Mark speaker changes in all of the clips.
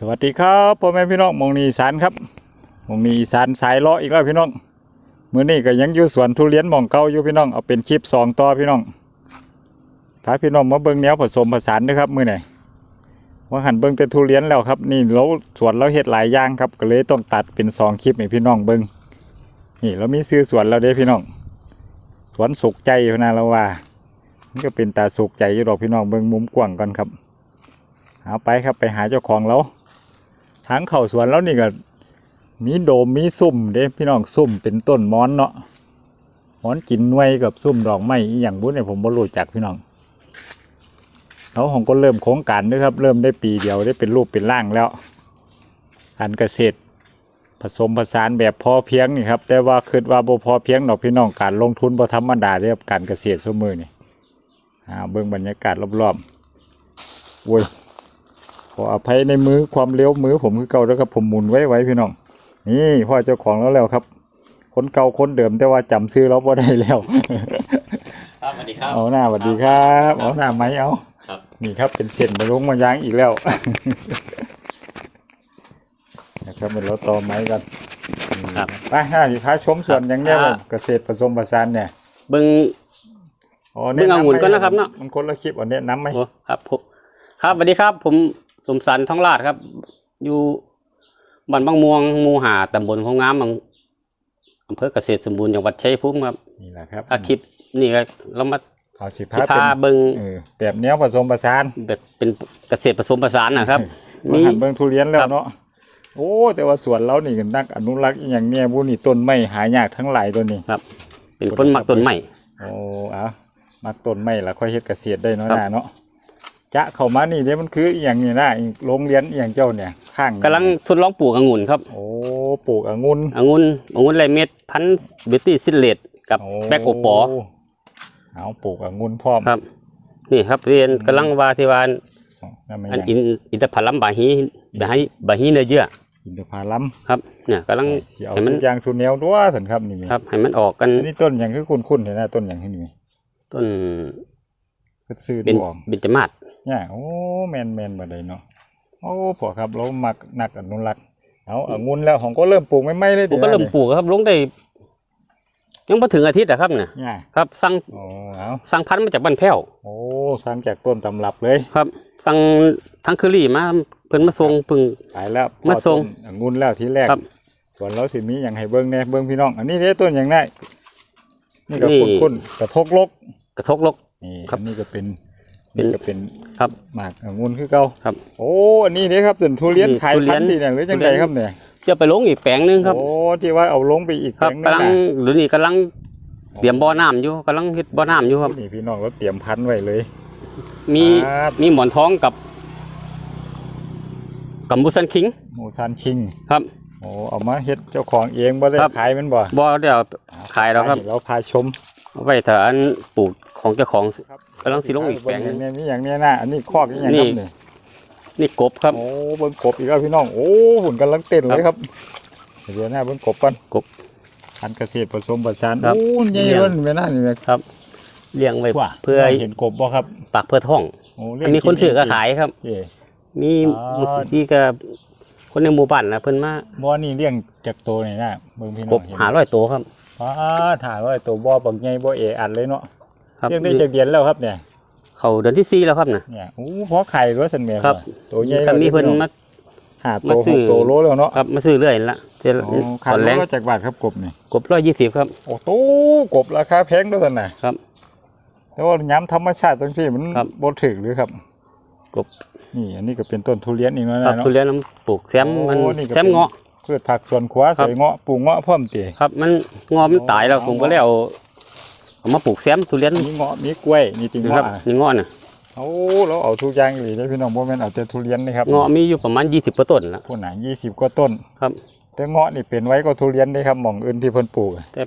Speaker 1: สวัสดีครับพ่อแม่พี่น้องมองนีสานครับมองนีสานสายเลาะอีกแล้วพี่น้องมื้อนี้ก็ยังอยู่สวนทุเรียนมองเก่าอยู่พี่น้องเอาเป็นคลิปสองต่อพี่น้องพาพี่น้องมาเบิ่งแนวผสมผสานด้วยครับมื้อนี้ว่าหันเบิ่งแต่ทุเรียนแล้วครับ นี่เราสวนเราเฮ็ดหลายอย่างครับก็เลยต้องตัดเป็นสองคลิปให้พี่น้องเบิ่งนี่เรามีซื้อสวนเราเด้พี่น้อง สวนสุขใจพนะเราว่ามันก็เป็นตาสุขใจอยู่ดอกพี่น้องเบิ่งมุมกว้างก่อนครับเอาไปครับไปหาเจ้าของเรา ทางเข้าสวนแล้วนี่ก็มีโดมมีซุ่มเด้พี่น้องซุ่มเป็นต้นมอนเนาะมอนกินนวยกับซุ่มดอกไม้อย่างบุ้นเนี่ยผมบ่รู้จักพี่น้องแล้วของก็เริ่มโครงการด้วยครับ เริ่มได้ปีเดียวได้เป็นรูปเป็นร่างแล้วการเกษตรผสมผสานแบบพอเพียงนี่ครับ แต่ว่าคิดว่าบ่พอเพียงดอกพี่น้องการลงทุนบ่ธรรมดาเรียบการเกษตรสมือนี่อ่าเบิ่งบรรยากาศรอบๆโว้ย ขออภัยในมือความเลี้ยวมือผมคือเก่าแล้วครับผมหมุนไว้ไว้พี่น้อง นี่พ่อเจ้าของแล้วแล้วครับ คนเก่าคนเดิมแต่ว่าจำซื้อเราบ่ได้แล้ว
Speaker 2: ครับสวัสดีครับ
Speaker 1: เอาหน้าสวัสดีครับเอาหน้าไหมเอา
Speaker 2: ครับ
Speaker 1: นี่ครับเป็นเส้นมาลงมายางอีกแล้ว นะครับเป็นเราต่อไม้กัน
Speaker 2: ครับ
Speaker 1: ไปห้าสิพาชมส่วนอย่างเนี้ย
Speaker 2: ครับ
Speaker 1: เกษตรผสมผสานเนี่ย
Speaker 2: เบิ้ง
Speaker 1: อ๋อ
Speaker 2: เบิ่งองุ่นก่อนนะครับเนาะ
Speaker 1: มันคนละคลิปอันเนี้ยน้ำไหม
Speaker 2: โอ้ครับผมครับสวัสดีครับผม สมสันทองลาดครับ อยู่บ้านบางม่วงหมู่หาตำบลพงงามอำอำเภอเกษตรสมบูรณ์จังหวัดชัยภูมิครับ
Speaker 1: นี่แหละครับ
Speaker 2: อาคลิปนี่ก็เรามา
Speaker 1: เอาสิ
Speaker 2: สิ
Speaker 1: พา
Speaker 2: พา
Speaker 1: เป็น
Speaker 2: เบิ้ง
Speaker 1: เออแบบแนวผสมผสาน
Speaker 2: แบบเป็นเกษตรผสมผสานนะครับ
Speaker 1: มี
Speaker 2: มี
Speaker 1: หันเบิ่งทุเรียนแล้
Speaker 2: ครั
Speaker 1: ว
Speaker 2: บ
Speaker 1: เนาะโอ้แต่ว่าสวนเรานี่ก็นักอนุรักษ์อหย่างเนี้ยบุนี่ต้นไม้หายากทั้งหลายตัวนี้
Speaker 2: ครับ เป็นคนมักต้นใหม่
Speaker 1: โอ้เอามักต้นไม้ละค่อยเฮ็ดเกษตรได้เนาะ
Speaker 2: ครับ
Speaker 1: นาเนาะ จะเข้ามานี่เด้มันคืออหย่างนี้นะอีโรงเรียนอหย่างเจ้าเนี่ย ข้าง
Speaker 2: กำลังทดลองปลูกองุ่นครับ
Speaker 1: โอ้ปลูกองุ่น
Speaker 2: องุ่นองุ่นไรเม็ดพันธุ์บิวตี้ซิลเลตกับ
Speaker 1: โอ้
Speaker 2: แบกโอปอ
Speaker 1: เอาปลูกองุ่นพร้อม
Speaker 2: ครับ นี่ครับเรียนกำลังว่าที่ว่า
Speaker 1: นั่นไม่
Speaker 2: อัน
Speaker 1: ยัง
Speaker 2: อินอินทผลัมบาฮีบาฮีบาฮีเนื้อเยื่อ
Speaker 1: อินทผลัม
Speaker 2: ครับเนี่ยกำลัง
Speaker 1: สิเอา
Speaker 2: ให้มัน
Speaker 1: ทุกอย่างสุดแนวด้วยสันครับนี่มี
Speaker 2: ครับให้มันออกกัน
Speaker 1: อันนี้ต้นอย่างคือคุ้นๆเห็นนะต้นอย่างที่นี่มี
Speaker 2: ต้น
Speaker 1: คือซื้อ
Speaker 2: เป็น
Speaker 1: ดูออก
Speaker 2: เบญจมาศ
Speaker 1: เนี่ยโอ้แมนแมนบ่ได้เนาะโอ้พอครับเรามักนักอนุรักษ์เอาองุ่นแล้วของก็เริ่มปลูกไม่ไม่เลย
Speaker 2: ผมก็เริ่มปลูกครับลงได้ยังไม่ถึงอาทิตย์อะครับเนี่ย
Speaker 1: เนี่ย
Speaker 2: ครับสั่ง
Speaker 1: โอ้เอา
Speaker 2: สั่งพันธุ์มาจากบ้านแพ้ว
Speaker 1: โอ้สร้างจากต้นตำรับเลย
Speaker 2: ครับ สั่งทั้งเคอรี่มาเพิ่นมาส่งเพึ่ง
Speaker 1: ขายแล้ว
Speaker 2: มาส่ง
Speaker 1: พอต้นองุ่นแล้วทีแรก
Speaker 2: ครับ
Speaker 1: ส่วนเราสิมีอย่างให้เบิ้งแน่เบิ้งพี่น้อง อันนี้เด้ต้นอย่างได้นี่ก็
Speaker 2: นี่
Speaker 1: คุ้นๆกระทกลก
Speaker 2: กระทกลก
Speaker 1: นี่
Speaker 2: ครับ
Speaker 1: อันนี้ก็เป็น
Speaker 2: เป็น
Speaker 1: นี่ก็เป็น
Speaker 2: ครับ
Speaker 1: หมากองุ่นคือเก่า
Speaker 2: ครับ
Speaker 1: โอ้อันนี้เด้ครับต้นทุเรียน
Speaker 2: นี่
Speaker 1: ขาย
Speaker 2: ทุเรี
Speaker 1: พั
Speaker 2: ย
Speaker 1: น
Speaker 2: น
Speaker 1: ธุ์ที่เนี่ยหรือจัง
Speaker 2: ทุเรี
Speaker 1: ได
Speaker 2: ยน
Speaker 1: ครับเนี่ย
Speaker 2: เชื่อไปลงอีกแปลงหนึงครับ
Speaker 1: โอ้ที่ว่าเอาลงไปอีก
Speaker 2: ครับ
Speaker 1: แปลงนึง
Speaker 2: กำลัง
Speaker 1: นะ
Speaker 2: หรือนี่กำลังเตรียมบ่อน้ำอยู่กำลังเฮ็ดบ่อน้ำอยู่ครับ
Speaker 1: นี่พี่น้องเราเตรียมพันธุ์ไว้เลย
Speaker 2: มี
Speaker 1: ครับ
Speaker 2: มีหมอนทองกับ กับมูซันคิง
Speaker 1: หมูซานคิง
Speaker 2: ครับ
Speaker 1: โอ้เอามาเฮ็ดเจ้าของเองบ่ได้
Speaker 2: ครับ
Speaker 1: ขายแมันบ่
Speaker 2: บ่เดี๋ยวขายแล้วครับ
Speaker 1: เราพาชม
Speaker 2: เอา ไว้ถ้าอันปลูกของเจ้าของ
Speaker 1: ครับ
Speaker 2: กำลังสิลงอีกแปลงหนึ่ง
Speaker 1: เนี่ยมีอย่างเนี้ยนะอันนี้คอกอีกอย่างครับ
Speaker 2: นี่
Speaker 1: นี่
Speaker 2: นี่กบครับ
Speaker 1: โอ้เบิ่งกบอีกแล้วพี่น้องโอ้หุ่นกำลังเต้นเลยครับเดี๋ยวหน้าเบิ่งกบก่อน
Speaker 2: กบ
Speaker 1: พันธุ์เกษตรผสมผสาน
Speaker 2: ครับ
Speaker 1: โอ้ใหญ่
Speaker 2: เนี่ย
Speaker 1: ล้นไปหน้านี่แม่
Speaker 2: เลี้ยงไว้
Speaker 1: ว่า
Speaker 2: เพื่อ
Speaker 1: เห็นกบบ่ครับ
Speaker 2: ปากเพื่อท้อง
Speaker 1: โอ้เลี้
Speaker 2: อั
Speaker 1: ย
Speaker 2: น
Speaker 1: ง
Speaker 2: มีคนซื้อก็ขายครับ
Speaker 1: เอ้
Speaker 2: มี
Speaker 1: อ๋อ
Speaker 2: ที่ก็คนในหมู่บ้านนะเพิ่นมา
Speaker 1: บ่นี่เลี้ยงจากโตนี่นะเบิ่งพี่น้
Speaker 2: ก
Speaker 1: อง
Speaker 2: บ
Speaker 1: เห็น
Speaker 2: หาร้อยตัวครับ
Speaker 1: ป้าถ่ายว่าตัวบ่บักใหญ่บ่เออัดเลยเนาะ
Speaker 2: ครับ
Speaker 1: เลี้ยงได้จากเดือนแล้วครับเนี่ย
Speaker 2: เขาเดือนที่สี่แล้วครับน่ะ
Speaker 1: เนี่ยโอ้พอไข่รสสันเมีย
Speaker 2: ครับ
Speaker 1: ตัวใหญ่
Speaker 2: ถ้มีเพิ่นมา
Speaker 1: หาตัว
Speaker 2: มาซื้
Speaker 1: ห
Speaker 2: อ
Speaker 1: กตัวโลแล้วเนาะ
Speaker 2: ครับมาซื้อเรื่อยละเจ้าต
Speaker 1: ขาย
Speaker 2: อน
Speaker 1: โล
Speaker 2: แรง
Speaker 1: จากบาทครับกบเนี่ย
Speaker 2: กบร้อยยี่สิบครับ
Speaker 1: โอ้โตกบราคาแพงด้วยสันน่ะ
Speaker 2: ครับ
Speaker 1: แต่ว่าย้ำธรรมชาติจังซี่มัน
Speaker 2: บ
Speaker 1: บ่ถึกหรือครับ
Speaker 2: กบ
Speaker 1: นี่อันนี้ก็เป็นต้นทุเรียนอีกแล้ว
Speaker 2: ครับ
Speaker 1: นะเน
Speaker 2: ทุเรียนน้ำปลูกแซมมันแซมเงาะ
Speaker 1: พืชผักสวนครัว
Speaker 2: ครับ
Speaker 1: ใส่เงาะปลูกเงาะเพิ่มติ
Speaker 2: ครับ มันเงาะมันตายแล้ว
Speaker 1: อ๋อ
Speaker 2: ผมก็เลยเอาเอามาปลูกแซมทุเรียน
Speaker 1: มีเงาะมีกล้วยนี่ติ
Speaker 2: นะ
Speaker 1: เงาะ
Speaker 2: ครับ
Speaker 1: อะ
Speaker 2: นี่เงาะน่ะ
Speaker 1: โอ้เราเอาทุกอย่างเลยได้อพี่น้องบ่แม่นเอาแต่ทุเรียนนี่ครับ
Speaker 2: เงาะมีอยู่ประมาณยี่สิบกว่าต้นแล้ว
Speaker 1: พวกน่ะ20กว่าต้น
Speaker 2: ครับ
Speaker 1: แต่เงาะนี่เป็นไว้ก็ทุเรียนได้ครับหม่องอื่นที่เพิ่นปลูกอะ
Speaker 2: แต่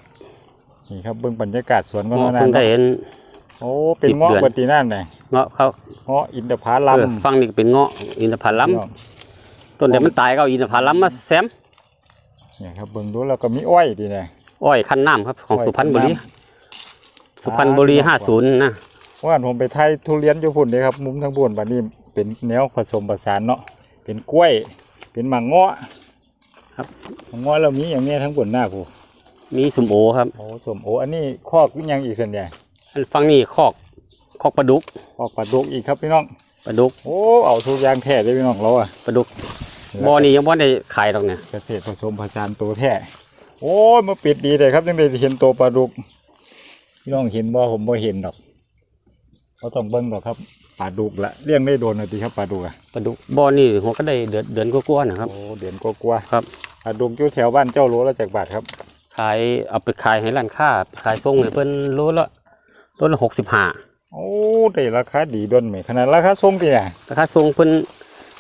Speaker 1: นี่ครับเบิ่งบรรยากาศสวนก็
Speaker 2: เงาะ
Speaker 1: น่า
Speaker 2: เพิ่งได้เห็น
Speaker 1: โอ้เป็น
Speaker 2: สิบ
Speaker 1: เงาะ
Speaker 2: เดือน
Speaker 1: ปฏินั่นน่ะ
Speaker 2: เงาะเขา
Speaker 1: เงาะอินทผลัม
Speaker 2: เออฟังนี่ก็เป็นเงาะอินทผลัม
Speaker 1: พี่น้อง
Speaker 2: ต้นเดียวมันตายก็เอาอินทผลัมมาแซม
Speaker 1: เนี่ยครับเบิ่งดูแล้วก็มีอ้อยดีนะ
Speaker 2: อ้อยคันน้ำครับของ
Speaker 1: อ้อย
Speaker 2: สุพรรณบุรี
Speaker 1: คันน้
Speaker 2: สุพรรณบุรี
Speaker 1: อ่า
Speaker 2: ห้าศูนย์นะ
Speaker 1: ว่าผมไปไทยทุเรียนอยู่พุ่นเลยครับ มุมทางบนบัดนี้เป็นแนวผสมผสานเนาะเป็นกล้วย เป็นหมากเงาะ
Speaker 2: ครับ
Speaker 1: หมากเงาะเรามีอย่างเนี้ยทั้งบนหน้ากู
Speaker 2: มีสมโอครับ
Speaker 1: โอ้สมโออันนี้คอกยังอีกส่วนใหญ่
Speaker 2: อันฟังนี่คอกคอกปลาดุก
Speaker 1: คอกปลาดุกอีกครับพี่น้อง
Speaker 2: ปลาดุก
Speaker 1: โอ้เอาทุกอย่างแท้เลยพี่น้องเราอะ
Speaker 2: ปลาดุกบ่อนี่ยังบ่ได้ขายดอกเนี่ย
Speaker 1: เกษตรผสมผสานตัวแท้โอ้ยมาปิดดีเลยครับยังได้เห็นตัวปลาดุกพี่น้องเห็นบ่ผมบ่เห็นดอกเราต้องเบิ้งดอกครับปลาดุกละเลี้ยงได้โดนหน่อยดีครับปลาดุกอะ
Speaker 2: ปลาดุกบ่อนี่หัวก็ได้เดือนเดือนกว่าๆนะครับ
Speaker 1: โอ้เดือนกลัวาๆ
Speaker 2: ครับ
Speaker 1: ปลาดุกอยู่แถวบ้านเจ้าโลละจากบาทครับ
Speaker 2: ขายเอาไปขายให้ร้านค้าขายส่งให้เพิ่นโลละโลละหกสิบห้า
Speaker 1: โอ้ได้ราคาดีด้นไหมขนาดราคาส่งที่ไหน
Speaker 2: ราคาส่งเพิ่น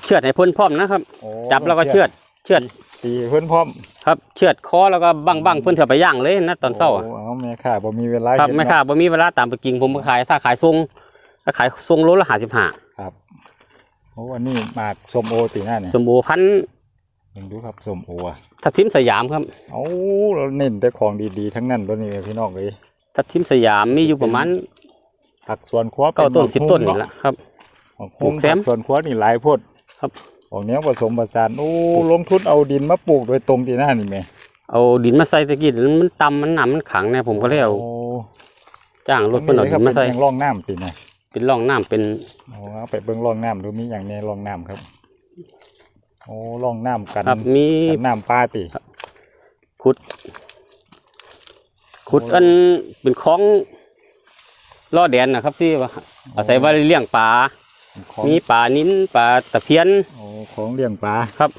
Speaker 2: เชือดให้เพิ่นพร้อมนะครับ
Speaker 1: โอ้
Speaker 2: จับแล้วก็เชือดเชือด
Speaker 1: ตีเพื่อนพร้อม
Speaker 2: ครับเชือดคอแล้วก็บังบังเพิ่นเถื่อไปย่างเลยนะตอนเช้าอะ
Speaker 1: โเอาแม่ค่ะบ่มีเวลา
Speaker 2: ครับ
Speaker 1: เห็น
Speaker 2: ไม่
Speaker 1: เนาะ
Speaker 2: ค่ะบ่มีเวลาตามไปกินผมมาขายถ้าขายส่งถ้าขายส่งโลละห้าสิบห้า
Speaker 1: ครับโอ้อันนี้หมากส้มโอตีหน้าเนี่ย
Speaker 2: สมบูพันธุ์
Speaker 1: ยังดูครับส้มโออะ
Speaker 2: ทับทิมสยามครับ
Speaker 1: โอ้เราเน้นแต่ของดีๆทั้งนั้นตัวนี้พี่น้องเลย
Speaker 2: ทับทิมสยามมีอยู่ประมาณ
Speaker 1: ผักสวนครัว
Speaker 2: เก้าต้น
Speaker 1: หมก
Speaker 2: สิบต้น
Speaker 1: ฮุ้
Speaker 2: นี่
Speaker 1: ง
Speaker 2: แหละครับ
Speaker 1: หมก
Speaker 2: ปลู
Speaker 1: ฮุ้ง
Speaker 2: กแซม
Speaker 1: ผัสวนครัวนี่หลายโพด
Speaker 2: ครับ
Speaker 1: ออกแนวผสมผสานโอ้ลงทุนเอาดินมาปลูกโดยตรงตีหน้านี่แม่
Speaker 2: เอาดินมาใส่ตะกี้มันต่ำมันหนามันขังเนี่ยผมก็เลยเอา
Speaker 1: โอ้
Speaker 2: จ้างรถเพิ่นเอาดินมาใส่
Speaker 1: เป็นอย่างร่องน้ำตีนะ
Speaker 2: เป็นร่องน้ำเป็น
Speaker 1: โอ้เอาไปเบิ่งร่องน้ำดูมีอย่างในร่องน้ำครับโอ้ร่องน้ำกัน
Speaker 2: ครับมี
Speaker 1: กันน้ำปลาติ
Speaker 2: ขุดขุดอันเป็นคลอง ล่อแดนนะครับที่ว่าอาศัยว่าเลี้ยงปลา
Speaker 1: ของ
Speaker 2: มีปลานิ้นปลาตะเพียน
Speaker 1: โอ้ของเลี้ยงปลา
Speaker 2: ครับ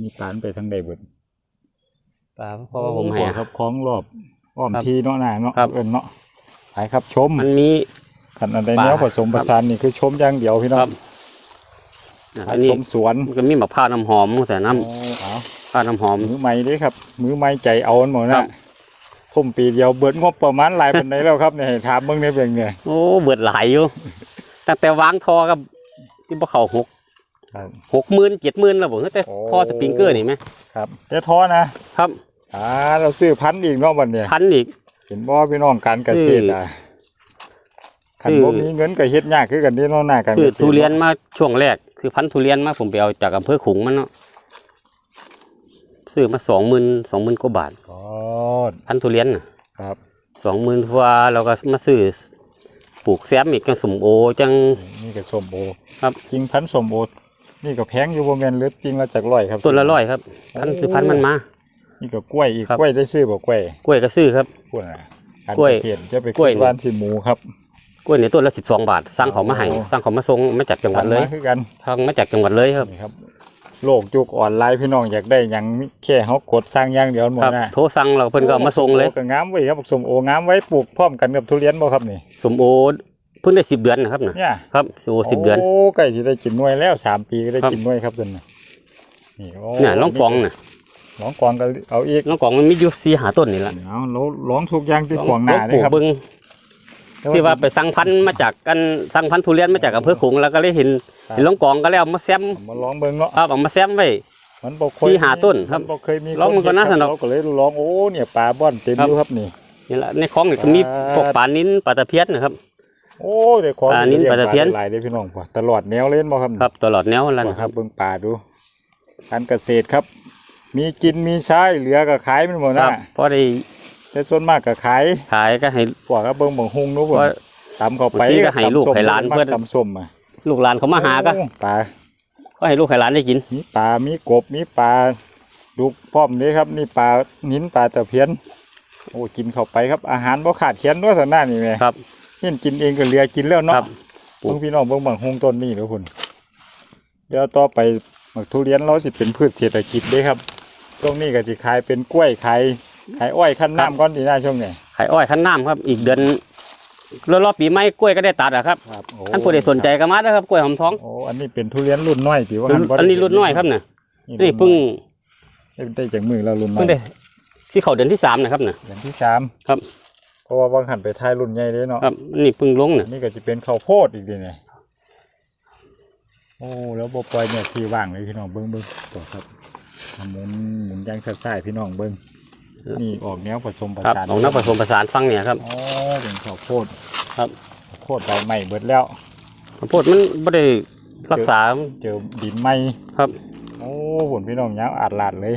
Speaker 1: มีปลาไปทางใดเบิด
Speaker 2: ปลาเพราะว่าผมให้
Speaker 1: โอ้
Speaker 2: อา
Speaker 1: ค
Speaker 2: หาร
Speaker 1: รับของรอบอ้อม
Speaker 2: ครับ
Speaker 1: ทีเนาะหน้าเนาะ
Speaker 2: ครับ
Speaker 1: เอิ้นเนาะไปครับชม
Speaker 2: มันมี
Speaker 1: ขันอันใด
Speaker 2: ปลา
Speaker 1: แนวผสมผสานนี่คือชมอย่างเดียวพี่น้อ
Speaker 2: ครั
Speaker 1: ง
Speaker 2: บนะ
Speaker 1: ไป
Speaker 2: อันนี้
Speaker 1: ชมสวน
Speaker 2: มันก็มีมะพร้าวน้ำหอมแต่น้
Speaker 1: โอ้เอาำ
Speaker 2: พร้าวน้ำหอม
Speaker 1: มือใหม่เด้ครับ มือใหม่ใจเอาอันหมด
Speaker 2: ครั
Speaker 1: นะ
Speaker 2: บ
Speaker 1: ผมปีเดียวเบิดงบประมาณหลายปานใดแล้วครับเนี่ยให้ถามเบิ่งได้เพียงเนี่ย
Speaker 2: โอ้เบิดหลายอยู่ตั้งแต่วางทอกับที่พวกเขาหก
Speaker 1: ครับ
Speaker 2: หกหมื่นเจ็ดหมื่นแล้วบอกแต่
Speaker 1: โอ้
Speaker 2: ทอสปริงเกอร์นี่ไหม
Speaker 1: ครับแต่ท้อนะครับอ่าเราซื้อพันธุ์อีกเนาะบัดเนี่ย
Speaker 2: พันอีก
Speaker 1: เห็นบ่พี่น้องการเกษตรอะคัน
Speaker 2: ซื้อ
Speaker 1: บ่มีเงินก็เฮ็ดยากคือกันเด้เนาะหน้าการ
Speaker 2: ซื้อ
Speaker 1: เกษตร
Speaker 2: ทุเรียนมาช่วงแรกซื้อพันธุ์ทุเรียนมาผมไปเอาจากอำเภอขลุงมันเนาะซื้อมาสองหมื่นสองหมื่นกว่าบาท
Speaker 1: อ๋อ
Speaker 2: พันธุ์ทุเรียนน่ะ
Speaker 1: ครับ
Speaker 2: สองหมื่นกว่าเราก็มาซื้อปลูกแซมอีกจังสมโอจัง
Speaker 1: นี่ก็ส้มโอ
Speaker 2: ครับ
Speaker 1: จริงพันธุ์ส้มโอนี่ก็แพงอยู่บ่แม่นเหลือจริงละจากร้อยครับ
Speaker 2: ต้นละร้อยครับ พันธุ์ซื้อพันธุ์มันมา
Speaker 1: นี่ก็กล้วยอีก
Speaker 2: ครับ
Speaker 1: กล้วยได้ซื้อบ่กล้วย
Speaker 2: กล้วยก็ซื้อครับ
Speaker 1: กล้วยน่ะการ
Speaker 2: กล้วย
Speaker 1: เกษตรจะไป
Speaker 2: กล้วย
Speaker 1: ขึ้นบ้านสิหมูครับ
Speaker 2: กล้วยเนี่ยต้นละสิบสองบาทสั่งเขามาให้
Speaker 1: โอ้
Speaker 2: สั่งเขามาส่งมาจากจังหวัดเลย
Speaker 1: สั่งมาคือกัน
Speaker 2: ทางมาจากจังหวัดเลยครับ
Speaker 1: นี่ครับ โลกยุคออนไลน์พี่น้องอยากได้หยังแค่เฮากดสร้างอย่างเดียวหมด
Speaker 2: ครับ
Speaker 1: นะ
Speaker 2: โทรสั่งเราเพิ่นก็เอามาส่งเลย
Speaker 1: โอ้ก็งามไว้ครับส้มโองามไว้ปลูกพร้อมกันกับทุเรียนบ่ครับนี่
Speaker 2: สมโอเพิ่งได้สิบเดือนนะครับนะ
Speaker 1: เนี่ย
Speaker 2: ครับสมโอสิบเดือน
Speaker 1: โอ้ใกล้สิได้กินหน่วยแล้วสามปีก็ได้
Speaker 2: ครับ
Speaker 1: กินหน่วยครับตัวนี้นี่โอ้
Speaker 2: เนี่ยล่องกองน่ะ
Speaker 1: ร้องกองก็เอาอีก
Speaker 2: ล่องกองมันมีอยู่สี่หาต้นนี่แหละ
Speaker 1: เอาเราร้องทุกอย่างที่ขวางหน้า
Speaker 2: ล
Speaker 1: เล
Speaker 2: องปลู
Speaker 1: ย
Speaker 2: ก
Speaker 1: ครับ
Speaker 2: เบิ่ง ที่ว่าไปสั่งพันธุ์มาจากกันสั่งพันธุ์ทุเรียนมาจากอำเภอขลุงแล้วก็เลยเห็นเห็นล่องกองก็เลยเอามาแซม
Speaker 1: มาร้องเบิ่งเนาะ
Speaker 2: ครับเอามาแซมไว้
Speaker 1: มันบ่เคย
Speaker 2: สี่หาต้นครับ
Speaker 1: มันบ่เคยมี
Speaker 2: ร้องมันก็น่าสนุก
Speaker 1: เราก็เลยร้องโอ้เนี่ยปลาบ่อนเต็ม
Speaker 2: ครับ
Speaker 1: อยู่ครับนี่
Speaker 2: นี่แหละในคลองนี่ก็มี
Speaker 1: อ่า
Speaker 2: พวกปลานิ้นปลาตะเพียนนะครับ
Speaker 1: โอ้เดี๋ยวขอ
Speaker 2: ปลานิ้นปลาตะเพียน
Speaker 1: หลายได้อพี่น้องพ่อตลอดแนวเล่นบ่ครับ
Speaker 2: ครับ ตลอดแนวแล้ว
Speaker 1: บ่
Speaker 2: นะ
Speaker 1: ค
Speaker 2: ค
Speaker 1: รั
Speaker 2: รั
Speaker 1: บบเบิ่งป่าดูการเกษตรครับ มีกินมีใช้เหลือก็ขายมันหมด
Speaker 2: ครั
Speaker 1: นะ
Speaker 2: บพอได้
Speaker 1: แต่ส่วนมากก็ขาย
Speaker 2: ขายก็ให้
Speaker 1: พวกก็เบิ่งบังฮุงนู้น
Speaker 2: ว่า
Speaker 1: ตำเข้าไป
Speaker 2: บางทีก็ให้ลูก
Speaker 1: ตำส้ม
Speaker 2: ให้หลานเพิ่น
Speaker 1: ตำส้มอะ
Speaker 2: ลูกหลานเขามาหาก็
Speaker 1: โอ้ปลา
Speaker 2: ก็ให้ลูกให้หลานได้กิน
Speaker 1: มีปลา มีกบ มีปลาดุกพร้อมนี้ครับนี่ปลานิ้นปลาตะเพียน โอ้กินเข้าไปครับอาหารบ่ขาดเขียนด้วยสันหน้านี่แม่
Speaker 2: ครับ
Speaker 1: เห็นกินเองก็เหลือกินแล้ว
Speaker 2: ครั
Speaker 1: เนาะ
Speaker 2: บ
Speaker 1: เบิ่งพี่น้องเบิ่งบางฮงต้นนี่เด้อคุณเดี๋ยวต่อไปหมักทุเรียนเราสิเป็นพืชเศรษฐกิจเด้ครับ ตรงนี้ก็สิขายเป็นกล้วยขาย ขายอ้อยขั้นน้ำก่อนดีหน้าช่วงนี้
Speaker 2: ขายอ้อยขั้นน้ำครับ อีกเดือนแล้วรอบปีใหม่กล้วยก็ได้ตัดอะครับ
Speaker 1: ครับโอ้
Speaker 2: ท่านผู้ใดสนใจก็มาเด้อครับกล้วยหอมทอง
Speaker 1: โอ้อันนี้เป็นทุเรียนรุ่นน้อยติว่า
Speaker 2: รุ่นอันนี้รุ่นน้อยครับเนี่ยนี่เพิ่ง
Speaker 1: ได้จากมือแล้วรุ่นน้อ
Speaker 2: เพิ่ง
Speaker 1: ย
Speaker 2: ได้ที่เขาเดือนที่สามนะครับเนี่ย
Speaker 1: เดือนที่สาม
Speaker 2: ครับ
Speaker 1: เพราะว่าบางหันไปทายรุ่นใหญ่เลยเนาะ
Speaker 2: ครับนี่เพิ่งลงเนี่ย
Speaker 1: นี่ก็จะเป็นข้าวโพดอีกทีเนี่ยโอ้แล้วบปล่อยเนี่ยที่ว่างเลยพี่น้องเบิ้งเบิ้งตัวครับทำหมุนหมุนยางซ่ายๆพี่น้องเบิ้ง นี่ออกแนวผสมผ
Speaker 2: ครับ
Speaker 1: สาน
Speaker 2: ของนักผสมผสานฟังเนี่ยครับ
Speaker 1: อ๋อเป็นข้าวโพด
Speaker 2: ครับ
Speaker 1: ข้าวโพดใบใหม่เบิดแล้ว
Speaker 2: ข้าวโพดมันไม่ได้รักษา
Speaker 1: เจอดินไหม
Speaker 2: ครับ
Speaker 1: โอ้หุ่นพี่น้องยาวอาดลาดเลย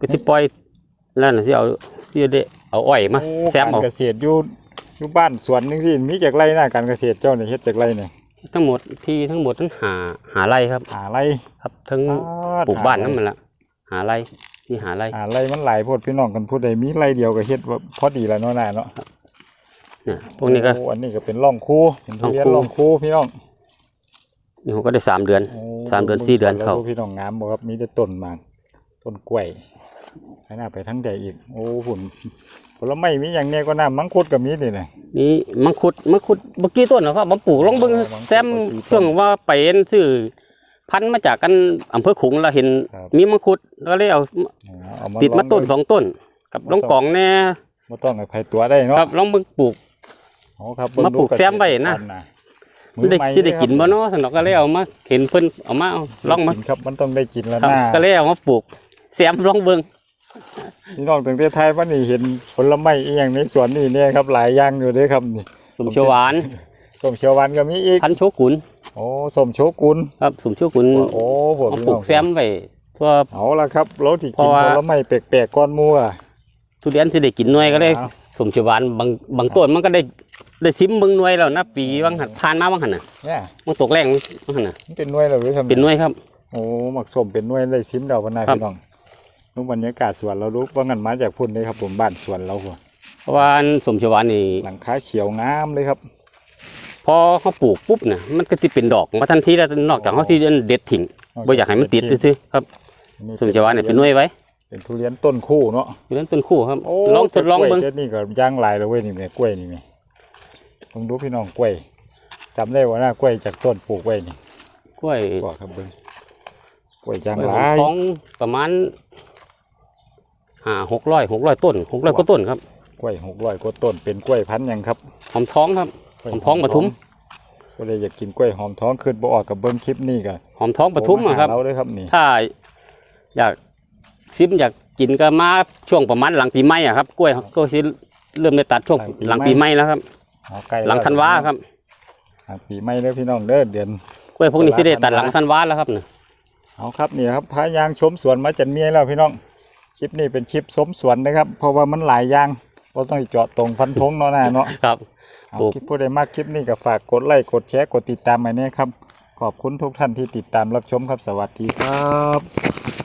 Speaker 2: ก็ที่ปล่อยแล้วน่ะสิเอาสิได้เอาอ้อยมา
Speaker 1: โอ้
Speaker 2: แซม
Speaker 1: การ
Speaker 2: เอา
Speaker 1: เกษตรอยู่อยู่บ้านสวนนึงสิมีจากไรนะการเกษตรเจ้าเนี่ยเฮ็ดจากไรเนี่ย
Speaker 2: ทั้งหมดที่ทั้งหมดทั้งหาหาไรครับ
Speaker 1: หาไร
Speaker 2: ครับทั้ง
Speaker 1: อ่
Speaker 2: ปลูกบ้าน
Speaker 1: ห
Speaker 2: นั่นมันละหาไร ที่หาไร
Speaker 1: หาไรมันหลายโพดพี่น้องกันพูดใดมีไรเดียวก็เฮ็ดว่าพอดีแล้วเนาะน่าเนาะ
Speaker 2: เนี่ยพวกนี้ก็
Speaker 1: โอ้อันนี้ก็เป็นร่องคูเป็นทุเรียน
Speaker 2: ร่
Speaker 1: ร่
Speaker 2: อ
Speaker 1: องง
Speaker 2: คู
Speaker 1: คูพี่น้อง
Speaker 2: นี่ผมก็ได้สามเดือน
Speaker 1: โอ้
Speaker 2: สามเดือนสี่เดือนเขา
Speaker 1: บิ่งก่แล้วพี่น้องงามบ่ครับมีแต่ต้นหมากต้นกล้วยไปหน้าไปทั้งใดอีก โอ้ฝุ่นผลไม้มีอย่างเนี้ยก็น้ำมังคุดก็มีนี่นะ
Speaker 2: นี่มังคุดมังคุดเมื่อกี้ต้นนะครับมาปลูกลองเบิ่ง
Speaker 1: อ๋อมังคุด
Speaker 2: แซม
Speaker 1: เมื่อกี้ต้น
Speaker 2: ช่วงว่าไปเอ็นซื้อ พันธุ์มาจากกันอำเภอขลุงเราเห็น
Speaker 1: ครับ
Speaker 2: มีมังคุดก็เลยเอา
Speaker 1: เอา
Speaker 2: ติดมาต้น
Speaker 1: ล
Speaker 2: สองต้นกับลองกล่องแน่
Speaker 1: บ่ต้องให้ไผตัวได้เนาะ
Speaker 2: ครับลองเบิ่งปลูก
Speaker 1: อ๋อครับ
Speaker 2: มาปลูกแซมไว้นะ
Speaker 1: มือ
Speaker 2: ได้
Speaker 1: ใหม่
Speaker 2: สิได้
Speaker 1: เลยครับ
Speaker 2: กินบ่เนาะสนอกก็เลยเอามาเห็นเพิ่นเอามาเอาลองมา
Speaker 1: กินครับมันต้องได้กินแล้ว
Speaker 2: ครับ
Speaker 1: นะ
Speaker 2: ก็เลยเอามาปลูกแซมลองเบิ่ง
Speaker 1: พี่น้องตั้งแต่ไทยว่านี่เห็นผลไม้อีหยังในสวนนี่เนี่ยครับหลายอย่างอยู่เด้ครับนี่
Speaker 2: สมเชียวหวาน
Speaker 1: ส้มเขียวหวานก็มีอีก
Speaker 2: พันธุ์โชกุน
Speaker 1: โอ้ส้มโชกุน
Speaker 2: ครับสมเชียวกุน
Speaker 1: โอ้พวก
Speaker 2: เอา
Speaker 1: พี่
Speaker 2: ปลู
Speaker 1: น้อกง
Speaker 2: แซมไว้ทั่ว
Speaker 1: เอาละครับเราที่
Speaker 2: เพ
Speaker 1: กิน
Speaker 2: ราะว่า
Speaker 1: ผลไม้แปลกๆก้อนหมัว
Speaker 2: ทุเรียนสิได้กินหน่วยก็เลย
Speaker 1: เอา
Speaker 2: สมเชียวหวานบางบางต้นมันก็ได้ได้ซิมเบิ่งหน่วยแล้วนะปีบางหันผ่านมาบางหันน่ะ
Speaker 1: เนี่ย
Speaker 2: มันตกแรงบางหันน่ะ
Speaker 1: มันเป็นหน่วยเราหรือทำ
Speaker 2: เป็นหน่วยครับ
Speaker 1: โอ้หมักส้มเป็นหน่วยได้ซิมเดาพันนา
Speaker 2: ครับ
Speaker 1: พี่น้องรู้บรรยากาศสวนเรารู้ว่างันมาจากพุ่นเลยครับผมบ้านสวนเราพุ่น
Speaker 2: เพราะว่าอันสมเชียวหวานนี่
Speaker 1: หลังคาเขียวงามเลยครับ
Speaker 2: พ อเขาปลูกปุ๊บน่ะมันก็สิเป็นดอกมาทันทีแล้วนอกจากเขาที่เด็ดทิ้งบ่อยากให้มันติดซื่อๆครับ
Speaker 1: อันนี้
Speaker 2: สมเชียวหวานนี่เป็นหน่วยไว้
Speaker 1: เป็นทุเรียนต้นคู่เนาะ
Speaker 2: ทุเรียนต้นคู่ครับ
Speaker 1: โอ้
Speaker 2: ลองทดลองเบิ่ง
Speaker 1: แต่กล้วยนี่ก็ย่างหลายแล้วเว้ยนี่แม่กล้วยนี่แม่ผมดูพี่น้องกล้วยจำได้ว่าน่ากล้วยจากต้นปลูกไว้นี่
Speaker 2: กล้วย
Speaker 1: บอกครับเบิ่งกล้วยย่าง
Speaker 2: กล้วย
Speaker 1: ห
Speaker 2: หอ
Speaker 1: ลามย
Speaker 2: ทองประมาณห้าหกร้อยหกร้อยต้นหกร้อยกว่าต้นครับ
Speaker 1: กล้วยหกร้อยกว่าต้นเป็นกล้วยพันธุ์หยังครับ
Speaker 2: หอมท้องครับ
Speaker 1: กล้วย
Speaker 2: หอมท้องปทุม
Speaker 1: ก็เลยอยากกินกล้วยหอมท้องขึ้นบ่ออกกับเบิ้งคลิปนี่ก็
Speaker 2: หอมท้องปทุมอะครับ
Speaker 1: โทาหาเราเลยครับนี่
Speaker 2: ถ้าอยากซิมอยากกินก็มาช่วงประมาณหลังปีใหม่อะครับกล้วยก็สิเริ่มได้ตัดช่วงหลังปีใหม่แล้วครับ
Speaker 1: เอาใกล้
Speaker 2: หลังธันวาครับ
Speaker 1: หลังปีใหม่เด้อพี่น้องเด้อเดือน
Speaker 2: กล้วยพวกนี้สิได้ตัดหลังธันวาแล้วครับเนี่ย
Speaker 1: เอาครับนี่ครับพายางชมสวนมาจันเมียแล้วพี่น้องคลิปนี้เป็นคลิปชมสวนนะครับ เพราะว่ามันหลายอย่างเราต้องเจาะตรงฟันธงเนาะนะเนาะ
Speaker 2: ครับ
Speaker 1: เอา
Speaker 2: ปลูก
Speaker 1: คลิปผู้ใดมากคลิปนี้ก็ฝากกดไลค์กดแชร์กดติดตามมาเนี่ยครับ ขอบคุณทุกท่านที่ติดตามรับชมครับสวัสดีครับ